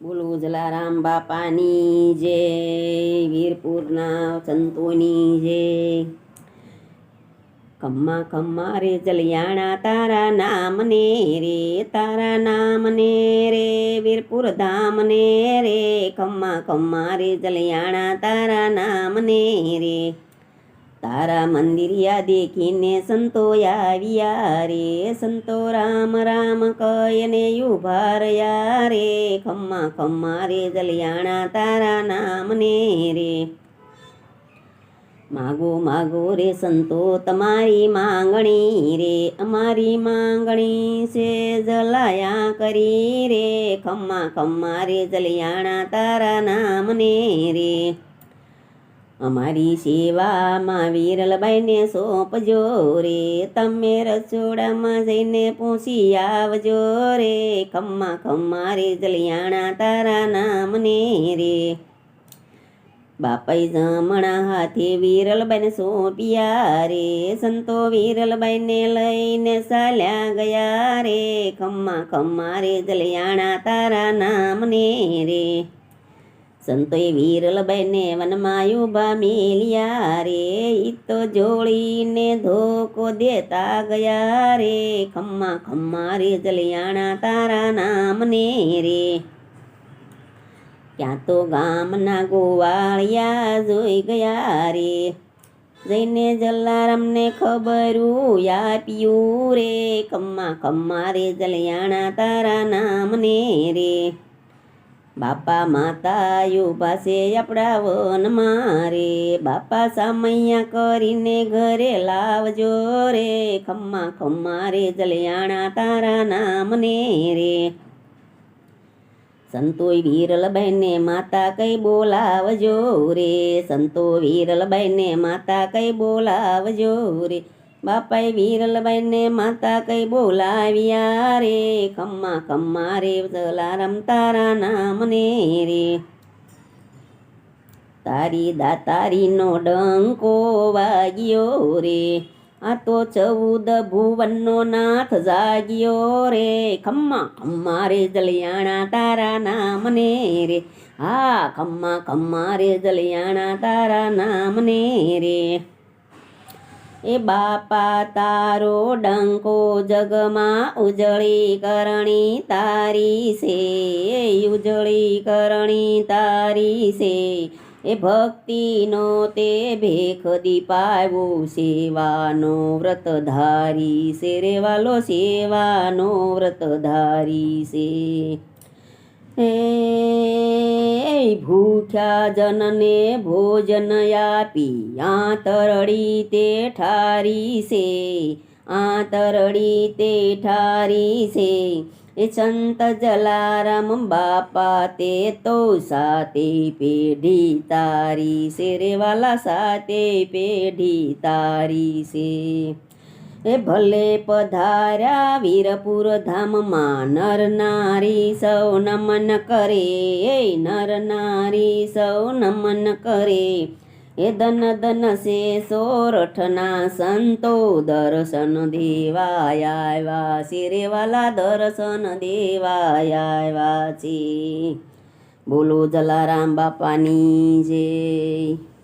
બોલો જલારામ બાપાની જય વીરપુરના સંતોની જય ખમ્મા ખમ્મા રે જલિયાણા તારા નામને રે, તારા નામને રે, વીરપુર ધામને રે. ખમ્મા ખમ્મા રે જલિયાણા તારા નામને રે. તારા મંદિરિયા દેખીને સંતો આવ્યા રે. સંતો રામ રામ કયને ઊભા રહ્યા રે. ખમ્મા ખમ્મા રે જલિયાણા તારા નામને રે. માગો માગો રે સંતો તમારી માંગણી રે. અમારી માંગણી છે જલાયા કરી રે. ખમ્મા ખમ્મા રે જલિયાણા તારા નામને રે. અમારી સેવામાં વિરલબાઈને સોંપજો રે તમે રસોડામાં જઈને પૂછી આવજો રે, ખમ્મા ખમ્મા રે જલિયાણા તારા નામને રે. બાપાઈ જમણા હાથે વિરલબાઈને સોંપ્યા રે, સંતો વિરલબાઈને લઈને ચાલ્યા ગયા રે, ખમ્મા ખમ્મા રે જલિયાણા તારા નામને રે. સંતોએ વિરલબાઈને વનમાં ઊભા મેલિયા રે ઈ જોડીને ધોકો દેતા ગયા રે ખમ્મા ખમ્મા રે જલિયાણા તારા નામને રે. ક્યાં તો ગામના ગોવાળિયા જોઈ ગયા રે જઈને જલારામને ખબરું આપ્યું રે, ખમ્મા ખમ્મા રે જલિયાણા તારા નામને રે. બાપા માતા પાસે આપણા વનમાં મારે. બાપા સામૈયા કરીને ઘરે લાવજો રે. ખમ્મા ખમ્મા રે જલિયાણા તારા નામને રે. સંતોય વીરલભાઈને માતા કઈ બોલાવજો રે. સંતો વીરલભાઈને માતા કઈ બોલાવજો રે. બાપાએ વિરલબાઈને માતા કઈ બોલાવ્યા રે ખમ્મા ખમ્મા રે, જલારામ તારા નામને રે. તારી દાતારીનો ડંકો વાગ્યો રે. આ તો ચૌદ ભુવનનો નાથ જાગ્યો રે. ખમ્મા ખમ્મા રે, જલિયાણા તારા નામને રે. હા, ખમ્મા ખમ્મા રે, જલિયાણા તારા નામને રે. એ બાપા તારો ડંકો જગમાં ઉજળી કરણી તારી છે. ઉજળી કરણી તારી છે. એ ભક્તિનો તે ભેખ દીપાવ્યો, સેવાનો વ્રત ધારી છે. રે વાલો સેવાનો વ્રત ધારી છે. હે ભૂખ્યા જનને ભોજન આપી આંતરડી તે ઠારી છે આંતરડી તે ઠારી છે એ સંત જલારામ બાપા તે તો સાતે પેઢી તારી છે રે વાલા સાતે પેઢી તારી છે એ ભલે પધાર્યા વીરપુર ધામમાં નર નારી સૌ નમન કરે, એ નર નારી સૌ નમન કરે. એ ધન ધન સે સોરઠના સંતો દર્શન દેવાય આવ્યા શિરેવાલા દર્શન દેવાય આવ્યા છે. બોલો જલારામ બાપાની જય.